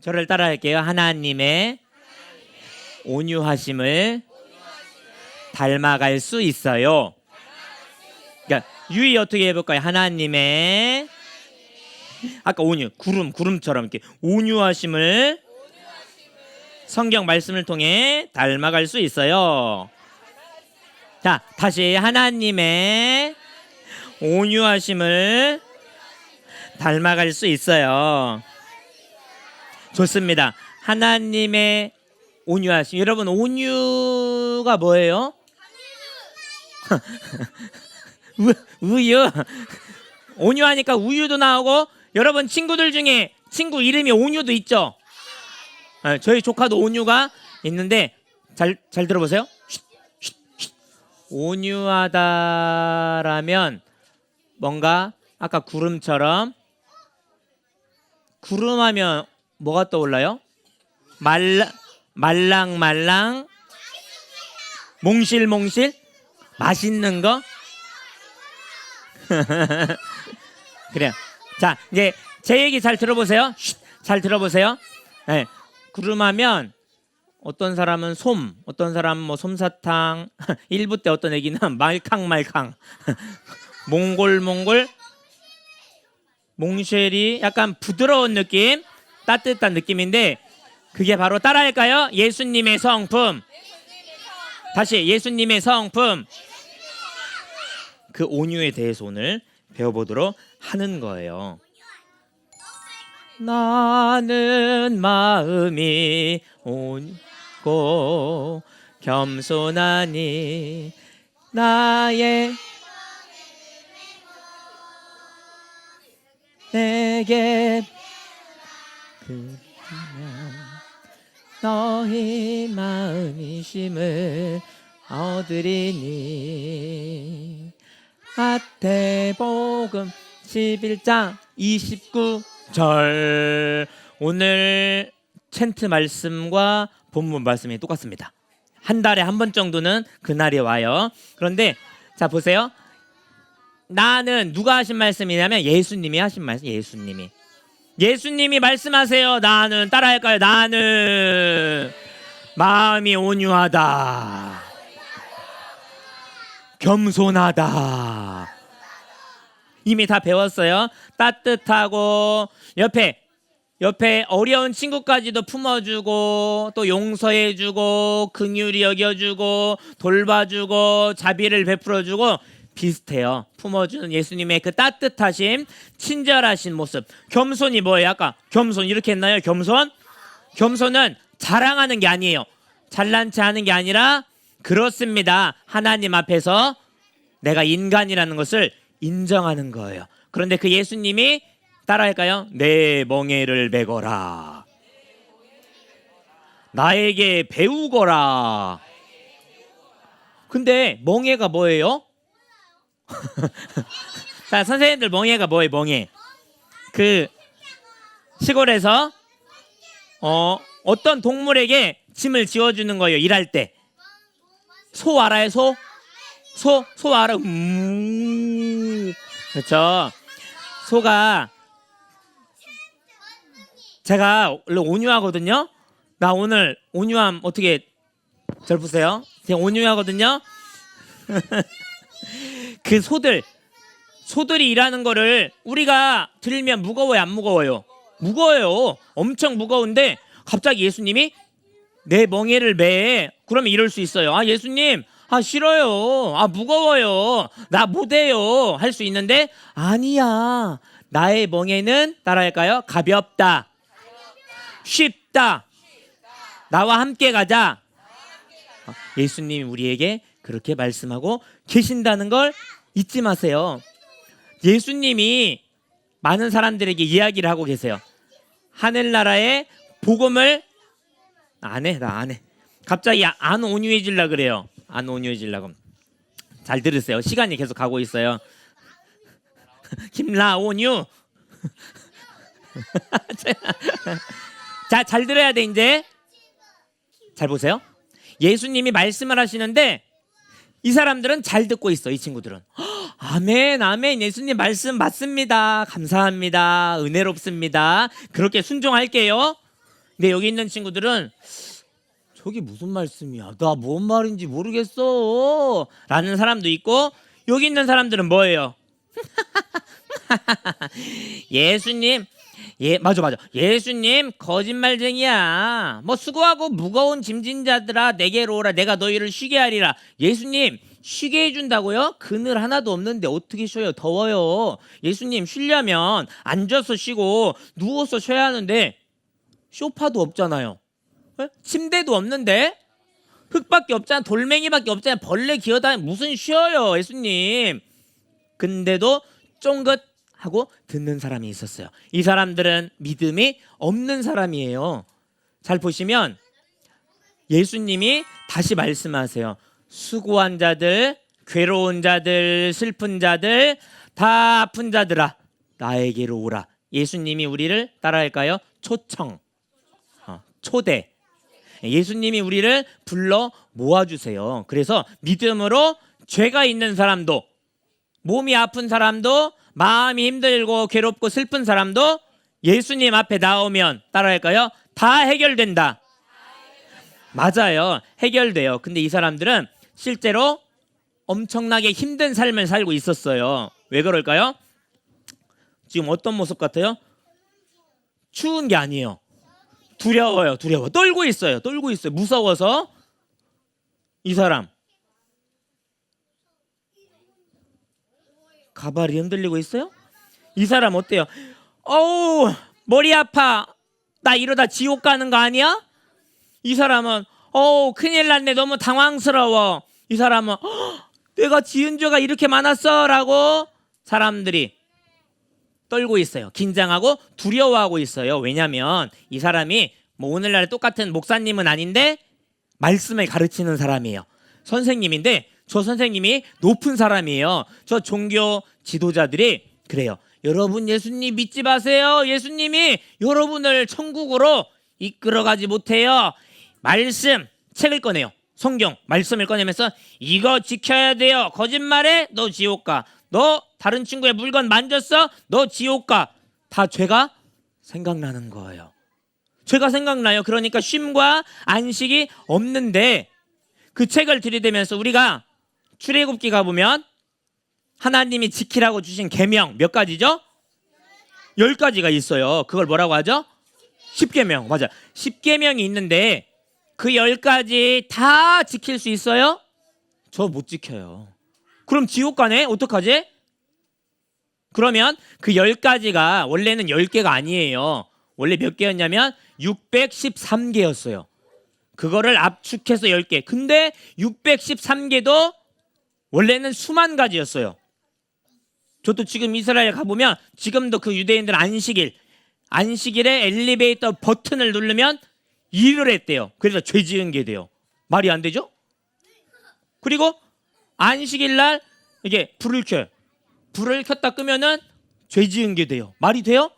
저를 따라 할게요. 하나님의 온유하심을 닮아갈 수 있어요. 그러니까 유의 어떻게 해볼까요? 하나님의 아까 온유 구름 구름처럼 이렇게 온유하심을 성경 말씀을 통해 닮아갈 수 있어요. 자 다시 하나님의 온유하심을 닮아갈 수 있어요. 좋습니다. 하나님의 온유하심. 여러분 온유가 뭐예요? 우, 우유. 온유하니까 우유도 나오고 여러분 친구들 중에 친구 이름이 온유도 있죠. 아, 저희 조카도 온유가 있는데 잘 잘 들어보세요. 온유하다라면 뭔가 아까 구름처럼 구름하면 뭐가 떠올라요? 말라 말랑 말랑 몽실 몽실 맛있는 거 그래요. 자 이제 제 얘기 잘 들어보세요. 쉿, 잘 들어보세요. 네. 구름하면 어떤 사람은 솜, 어떤 사람은 뭐 솜사탕, 일부 때 어떤 애기는 말캉말캉, 몽골몽골, 몽쉘이 약간 부드러운 느낌, 따뜻한 느낌인데 그게 바로 따라할까요? 예수님의 성품. 다시 예수님의 성품. 그 온유에 대해서 오늘 배워보도록 하는 거예요. 나는 마음이 온고 겸손하니 나의 내게 그리면 너희 마음이 심을 얻으리니 마태복음 11장 29절 오늘 챈트 말씀과 본문 말씀이 똑같습니다. 한 달에 한 번 정도는 그날이 와요. 그런데 자 보세요. 나는 누가 하신 말씀이냐면 예수님이 하신 말씀. 예수님이. 예수님이 말씀하세요. 나는 따라할까요? 나는 마음이 온유하다. 겸손하다. 이미 다 배웠어요. 따뜻하고 옆에 옆에 어려운 친구까지도 품어주고 또 용서해주고 긍휼히 여겨주고 돌봐주고 자비를 베풀어주고 비슷해요. 품어주는 예수님의 그 따뜻하심, 친절하신 모습. 겸손이 뭐예요? 아까 겸손 이렇게 했나요? 겸손? 겸손은 자랑하는 게 아니에요. 잘난 체 하는 게 아니라 그렇습니다. 하나님 앞에서 내가 인간이라는 것을 인정하는 거예요. 그런데 그 예수님이 따라할까요? 내 멍에를 메거라. 나에게 배우거라. 근데 멍에가 뭐예요? 자, 선생님들 멍에가 뭐예요? 멍에. 그 시골에서 어 어떤 동물에게 짐을 지어주는 거예요. 일할 때. 소 알아요? 소? 소? 소 알아? 음. 그렇죠. 소가 제가 원래 온유하거든요. 나 오늘 온유함 어떻게 절 보세요. 제가 온유하거든요. 그 소들 소들이 일하는 거를 우리가 들으면 무거워요, 안 무거워요? 무거워요. 엄청 무거운데 갑자기 예수님이 내 멍에를 매. 그러면 이럴 수 있어요. 아, 예수님. 아, 싫어요. 아, 무거워요. 나 못해요. 할 수 있는데 아니야. 나의 멍에는 따라할까요? 가볍다. 쉽다. 나와 함께 가자. 아, 예수님이 우리에게 그렇게 말씀하고 계신다는 걸 잊지 마세요. 예수님이 많은 사람들에게 이야기를 하고 계세요. 하늘나라의 복음을 안 해, 나 안 해. 갑자기 안 온유해질라 그래요. 안 온유해질라고. 잘 들으세요. 시간이 계속 가고 있어요. 김라온유. 자, 잘 들어야 돼 이제. 잘 보세요. 예수님이 말씀을 하시는데 이 사람들은 잘 듣고 있어. 이 친구들은. "헉, 아멘, 아멘. 예수님 말씀 맞습니다. 감사합니다. 은혜롭습니다. 그렇게 순종할게요. 근데 여기 있는 친구들은 저게 무슨 말씀이야? 나 뭔 말인지 모르겠어. 라는 사람도 있고 여기 있는 사람들은 뭐예요? 예수님 예 맞아 맞아. 예수님 거짓말쟁이야. 뭐 수고하고 무거운 짐진 자들아 내게로 오라. 내가 너희를 쉬게 하리라. 예수님 쉬게 해준다고요? 그늘 하나도 없는데 어떻게 쉬어요? 더워요. 예수님 쉬려면 앉아서 쉬고 누워서 쉬어야 하는데 쇼파도 없잖아요. 에? 침대도 없는데? 흙밖에 없잖아. 돌멩이밖에 없잖아. 벌레 기어다니 무슨 쉬어요 예수님? 근데도 쫑긋 하고 듣는 사람이 있었어요. 이 사람들은 믿음이 없는 사람이에요. 잘 보시면 예수님이 다시 말씀하세요. 수고한 자들, 괴로운 자들, 슬픈 자들, 다 아픈 자들아, 나에게로 오라. 예수님이 우리를 따라할까요? 초청, 어, 초대. 예수님이 우리를 불러 모아주세요. 그래서 믿음으로 죄가 있는 사람도 몸이 아픈 사람도 마음이 힘들고 괴롭고 슬픈 사람도 예수님 앞에 나오면 따라할까요? 다 해결된다. 맞아요. 해결돼요. 근데 이 사람들은 실제로 엄청나게 힘든 삶을 살고 있었어요. 왜 그럴까요? 지금 어떤 모습 같아요? 추운 게 아니에요. 두려워요. 두려워. 떨고 있어요. 떨고 있어요. 무서워서 이 사람 가발이 흔들리고 있어요? 이 사람 어때요? 어우 머리 아파. 나 이러다 지옥 가는 거 아니야? 이 사람은 어우 큰일 났네. 너무 당황스러워. 이 사람은 "헉, 내가 지은 죄가 이렇게 많았어 라고 사람들이 떨고 있어요. 긴장하고 두려워하고 있어요. 왜냐하면 이 사람이 뭐 오늘날 똑같은 목사님은 아닌데 말씀을 가르치는 사람이에요. 선생님인데 저 선생님이 높은 사람이에요. 저 종교 지도자들이 그래요. 여러분 예수님 믿지 마세요. 예수님이 여러분을 천국으로 이끌어가지 못해요. 말씀 책을 꺼내요. 성경 말씀을 꺼내면서 이거 지켜야 돼요. 거짓말해 너 지옥 가. 너 다른 친구의 물건 만졌어? 너 지옥 가. 다 죄가 생각나는 거예요. 죄가 생각나요. 그러니까 쉼과 안식이 없는데 그 책을 들이대면서 우리가 출애굽기 가보면 하나님이 지키라고 주신 계명 몇 가지죠? 열 가지가 있어요. 그걸 뭐라고 하죠? 십계명 맞아. 십계명이 있는데 그 열 가지 다 지킬 수 있어요? 저 못 지켜요. 그럼 지옥 가네? 어떡하지? 그러면 그 열 가지가 원래는 열 개가 아니에요. 원래 몇 개였냐면 613개였어요. 그거를 압축해서 10개. 근데 613개도 원래는 수만 가지였어요. 저도 지금 이스라엘 가보면 지금도 그 유대인들 안식일, 안식일에 엘리베이터 버튼을 누르면 일을 했대요. 그래서 죄 지은 게 돼요. 말이 안 되죠? 그리고 안식일 날 이게 불을 켜요. 불을 켰다 끄면은 죄 지은 게 돼요. 말이 돼요?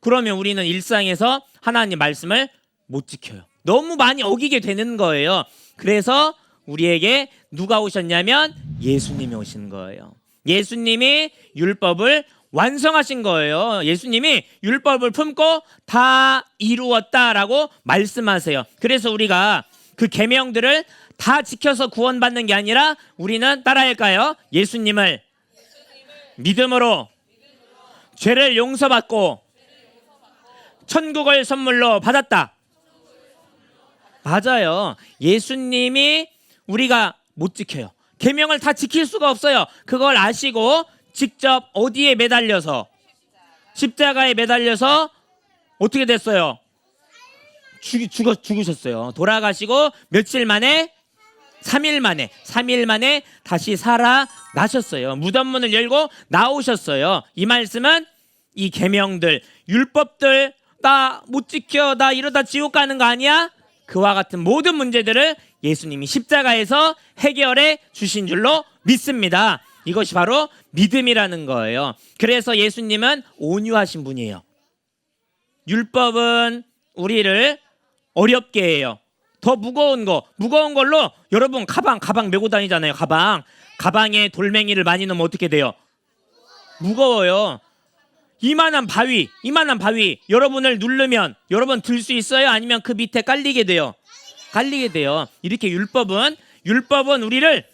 그러면 우리는 일상에서 하나님 말씀을 못 지켜요. 너무 많이 어기게 되는 거예요. 그래서 우리에게 누가 오셨냐면 예수님이 오신 거예요. 예수님이 율법을 완성하신 거예요. 예수님이 율법을 품고 다 이루었다라고 말씀하세요. 그래서 우리가 그 계명들을 다 지켜서 구원받는 게 아니라 우리는 따라할까요? 예수님을 믿음으로 죄를 용서받고 천국을 선물로 받았다. 맞아요. 예수님이 우리가 못 지켜요. 계명을 다 지킬 수가 없어요. 그걸 아시고 직접 어디에 매달려서 십자가에 매달려서 어떻게 됐어요? 죽, 죽어, 죽으셨어요. 돌아가시고 며칠 만에 3일 만에 3일 만에 다시 살아나셨어요. 무덤문을 열고 나오셨어요. 이 말씀은 이 계명들, 율법들 나 못 지켜. 나 이러다 지옥 가는 거 아니야? 그와 같은 모든 문제들을 예수님이 십자가에서 해결해 주신 줄로 믿습니다. 이것이 바로 믿음이라는 거예요. 그래서 예수님은 온유하신 분이에요. 율법은 우리를 어렵게 해요. 더 무거운 거, 무거운 걸로 여러분 가방, 가방 메고 다니잖아요. 가방. 가방에 돌멩이를 많이 넣으면 어떻게 돼요? 무거워요. 이만한 바위, 이만한 바위 여러분을 누르면 여러분 들 수 있어요? 아니면 그 밑에 깔리게 돼요? 깔리게 돼요. 이렇게 율법은 율법은 우리를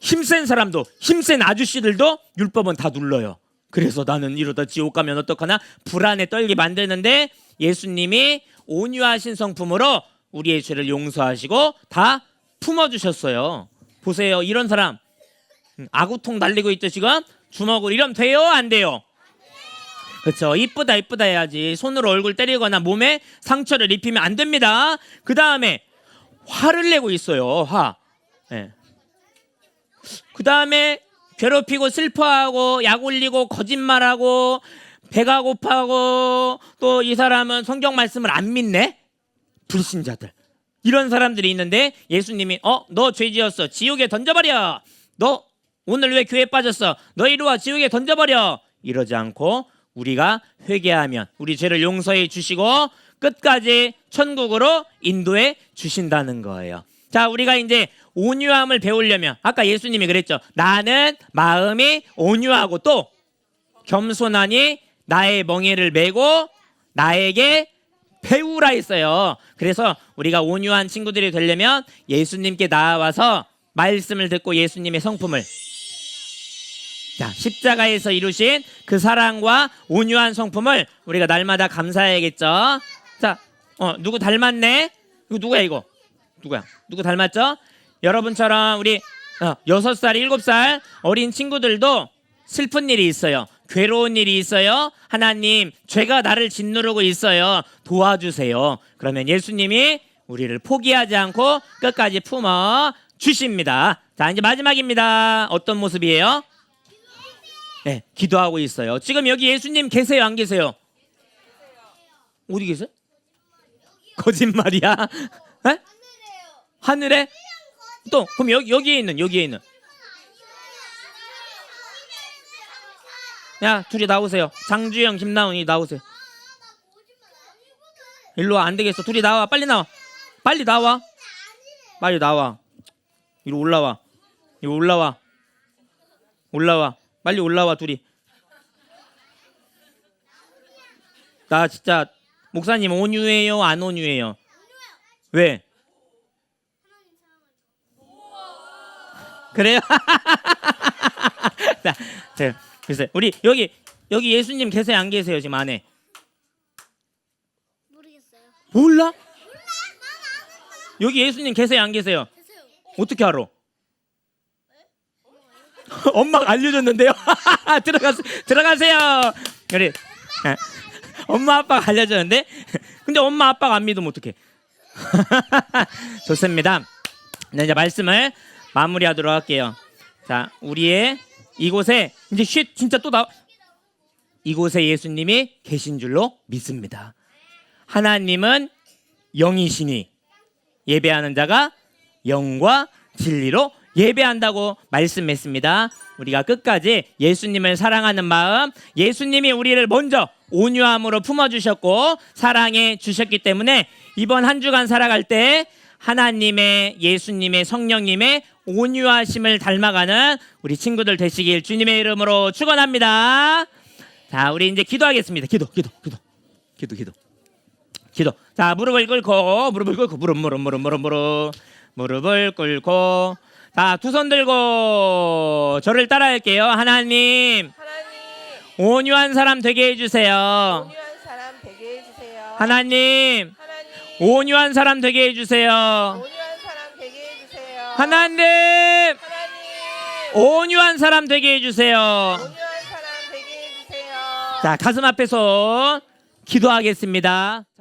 힘센 사람도 힘센 아저씨들도 율법은 다 눌러요. 그래서 나는 이러다 지옥 가면 어떡하나 불안에 떨게 만드는데 예수님이 온유하신 성품으로 우리의 죄를 용서하시고 다 품어주셨어요. 보세요. 이런 사람 음, 아구통 날리고 있죠 지금 주먹으로 이러면 돼요 안 돼요? 그렇죠. 이쁘다 이쁘다 해야지. 손으로 얼굴 때리거나 몸에 상처를 입히면 안 됩니다. 그 다음에 화를 내고 있어요. 화. 예. 그 다음에 괴롭히고 슬퍼하고 약 올리고 거짓말하고 배가 고파고 또 이 사람은 성경 말씀을 안 믿네. 불신자들. 이런 사람들이 있는데 예수님이 어 너 죄지었어 지옥에 던져버려. 너 오늘 왜 교회 빠졌어? 너 이리 와 지옥에 던져버려. 이러지 않고 우리가 회개하면 우리 죄를 용서해 주시고 끝까지 천국으로 인도해 주신다는 거예요. 자, 우리가 이제 온유함을 배우려면 아까 예수님이 그랬죠. 나는 마음이 온유하고 또 겸손하니 나의 멍에를 메고 나에게 배우라 했어요. 그래서 우리가 온유한 친구들이 되려면 예수님께 나와서 말씀을 듣고 예수님의 성품을 자, 십자가에서 이루신 그 사랑과 온유한 성품을 우리가 날마다 감사해야겠죠. 자, 어, 누구 닮았네? 이거 누구야 이거? 누구야? 누구 닮았죠? 여러분처럼 우리 어, 여섯 살, 일곱 살 어린 친구들도 슬픈 일이 있어요. 괴로운 일이 있어요. 하나님, 죄가 나를 짓누르고 있어요. 도와주세요. 그러면 예수님이 우리를 포기하지 않고 끝까지 품어 주십니다. 자, 이제 마지막입니다. 어떤 모습이에요? 네, 기도하고 있어요. 지금 여기 예수님 계세요, 안 계세요? 어디 계세요? 거짓말이야. 에? 하늘에? 또 그럼 여기 여기에 있는 여기에 있는. 야, 둘이 나오세요. 장주영, 김나훈이 나오세요. 일로 와, 안 되겠어. 둘이 나와, 빨리 나와. 빨리 나와. 빨리 나와. 이리 올라와. 이리 올라와. 올라와. 빨리 올라와 둘이. 나 진짜 목사님 온유해요, 안 온유해요? 왜? 그래요? 자, 자, 글쎄, 우리 여기 여기 예수님 계세요, 안 계세요 지금 안에? 모르겠어요. 몰라? 여기 예수님 계세요, 안 계세요? 계세요. 어떻게 알아? 엄마가 알려줬는데요. 들어가세 들어가세요. 그래. 예. 엄마 아빠가 알려줬는데, 근데 엄마 아빠가 안 믿으면 어떡해? 좋습니다. 네, 이제 말씀을 마무리하도록 할게요. 자, 우리의 이곳에 이제 쉿 진짜 또 나. 이곳에 예수님이 계신 줄로 믿습니다. 하나님은 영이시니 예배하는 자가 영과 진리로 예배한다고 말씀했습니다. 우리가 끝까지 예수님을 사랑하는 마음, 예수님이 우리를 먼저 온유함으로 품어주셨고 사랑해 주셨기 때문에 이번 한 주간 살아갈 때 하나님의 예수님의 성령님의 온유하심을 닮아가는 우리 친구들 되시길 주님의 이름으로 축원합니다. 자, 우리 이제 기도하겠습니다. 기도, 기도, 기도, 기도, 기도. 기도. 자, 무릎을 꿇고 무릎을 꿇고 무릎 무릎 무릎 무릎 무릎 무릎을 꿇고 자, 두 손 들고 저를 따라 할게요. 하나님, 하나님 온유한 사람 되게 해 주세요. 온유한 사람 되게 해주세요. 하나님, 하나님 온유한 사람 되게 해 주세요. 온유한 사람 되게 해주세요. 하나님, 하나님 온유한 사람 되게 해 주세요. 온유한 사람 되게 해주세요. 자, 가슴 앞에 손 기도하겠습니다.